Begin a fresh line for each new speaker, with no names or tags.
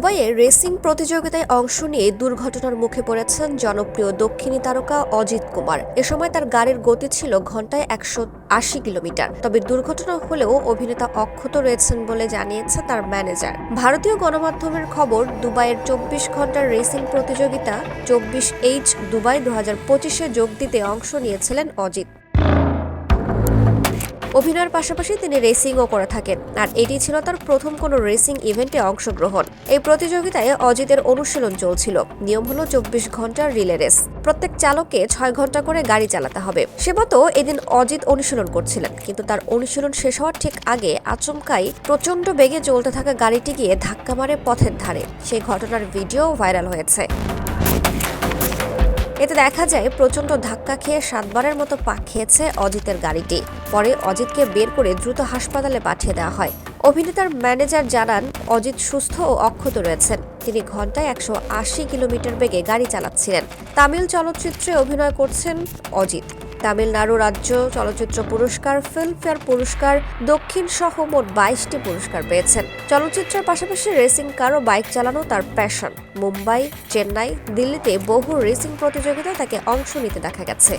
দুবাইয়ে রেসিং প্রতিযোগিতায় অংশ নিয়ে দুর্ঘটনার মুখে পড়েছেন জনপ্রিয় দক্ষিণী তারকা অজিত কুমার। এ সময় তার গাড়ির গতি ছিল ঘন্টায় একশো আশি কিলোমিটার। তবে দুর্ঘটনা হলেও অভিনেতা অক্ষত রয়েছেন বলে জানিয়েছে তার ম্যানেজার। ভারতীয় গণমাধ্যমের খবর, দুবাইয়ের চব্বিশ ঘণ্টার রেসিং প্রতিযোগিতা চব্বিশ এইচ দুবাই দু হাজার পঁচিশে যোগ দিতে অংশ নিয়েছিলেন অজিত। অভিনয়ের পাশাপাশি তিনি রেসিংও করে থাকেন, আর এটি ছিল তার প্রথম কোনো রেসিং ইভেন্টে অংশগ্রহণ। এই প্রতিযোগিতায় অজিতের অনুশীলন চলছিল। নিয়ম হলো চব্বিশ ঘণ্টার রিলে রেস। প্রত্যেক চালককে ছয় ঘণ্টা করে গাড়ি চালাতে হবে। সেমতো এদিন অজিত অনুশীলন করছিলেন, কিন্তু তার অনুশীলন শেষ হওয়ার ঠিক আগে আচমকাই প্রচণ্ড বেগে চলতে থাকা গাড়িটি গিয়ে ধাক্কা মারে পথের ধারে। সেই ঘটনার ভিডিও ভাইরাল হয়েছে। এতে দেখা যায় প্রচণ্ড ধাক্কা খেয়ে সাতবারের মতো পাক খেয়েছে অজিতের গাড়িটি। পরে অজিতকে বের করে দ্রুত হাসপাতালে পাঠিয়ে দেওয়া হয়। অভিনেতার ম্যানেজার জানান, অজিত সুস্থ ও অক্ষত রয়েছেন। তিনি ঘন্টায় একশো আশি কিলোমিটার বেগে গাড়ি চালাচ্ছিলেন। তামিল চলচ্চিত্রে অভিনয় করছেন অজিত। তামিলনাড়ু রাজ্য চলচ্চিত্র পুরস্কার, ফিল্মফেয়ার পুরস্কার, দক্ষিণ সহ মোট বাইশটি পুরস্কার পেয়েছেন। চলচ্চিত্রের পাশাপাশি রেসিং কার ও বাইক চালানো তার প্যাশন মুম্বাই, চেন্নাই, দিল্লিতে বহু রেসিং প্রতিযোগিতায় তাকে অংশ নিতে দেখা গেছে।